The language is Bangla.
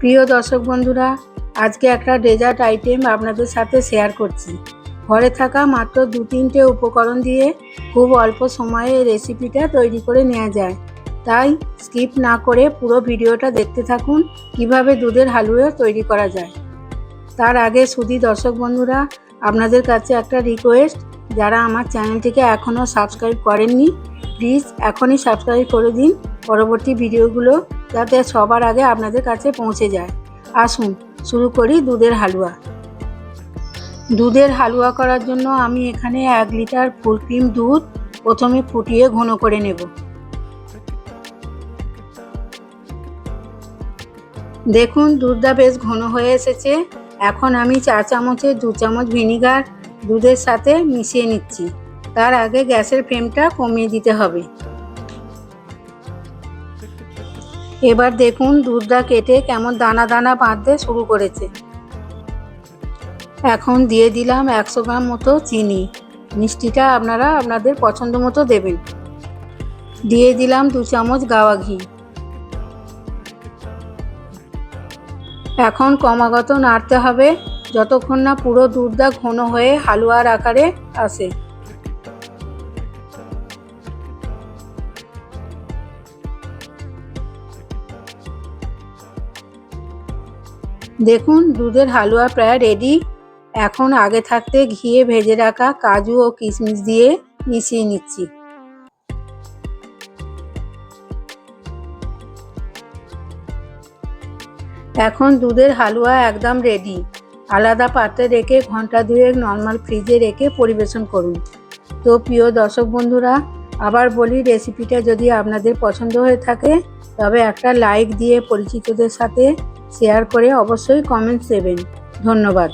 প্রিয় দর্শক বন্ধুরা, আজকে একটা ডেজার্ট আইটেম আপনাদের সাথে শেয়ার করছি। ঘরে থাকা মাত্র দু তিনটে উপকরণ দিয়ে খুব অল্প সময়ে এই রেসিপিটা তৈরি করে নেওয়া যায়। তাই স্কিপ না করে পুরো ভিডিওটা দেখতে থাকুন, কীভাবে দুধের হালুয়া তৈরি করা যায়। তার আগে সুধী দর্শক বন্ধুরা, আপনাদের কাছে একটা রিকোয়েস্ট যারা আমার চ্যানেলটিকে এখনও সাবস্ক্রাইব করেননি প্লিজ এখনই সাবস্ক্রাইব করে দিন। পরবর্তী ভিডিওগুলো যাতে সবার আগে আপনাদের কাছে পৌঁছে যায়। আসুন, শুরু করি দুধের হালুয়া। দুধের হালুয়া করার জন্য আমি এখানে এক লিটার ফুল ক্রিম দুধ প্রথমে ফুটিয়ে ঘন করে নেব। দেখুন, দুধটা বেশ ঘন হয়ে এসেছে। এখন আমি চা চামচে দু চামচ ভিনিগার দুধের সাথে মিশিয়ে নিচ্ছি। তার আগে গ্যাসের ফ্লেমটা কমিয়ে দিতে হবে। এবার দেখুন দুধটা কেটে কেমন দানা দানা বাঁধতে শুরু করেছে। এখন দিয়ে দিলাম একশো গ্রাম মতো চিনি। মিষ্টিটা আপনারা আপনাদের পছন্দ মতো দেবেন। দিয়ে দিলাম দু চামচ গাওয়া ঘি। এখন ক্রমাগত নাড়তে হবে, যতক্ষণ না পুরো দুধটা ঘন হয়ে হালুয়ার আকারে আসে। দেখুন, দুধের হালুয়া প্রায় রেডি এখন আগে থাকতে ঘিয়ে ভেজে রাখা কাজু ও কিশমিশ দিয়ে মিশিয়ে নিচ্ছি। এখন দুধের হালুয়া একদম রেডি আলাদা পাত্রে রেখে ঘণ্টা দুয়েক নর্মাল ফ্রিজে রেখে পরিবেশন করুন। তো প্রিয় দর্শক বন্ধুরা আবার বলি রেসিপিটা যদি আপনাদের পছন্দ হয়ে থাকে, তবে একটা লাইক দিয়ে পরিচিতদের সাথে শেয়ার করে অবশ্যই কমেন্টস দেবেন। ধন্যবাদ।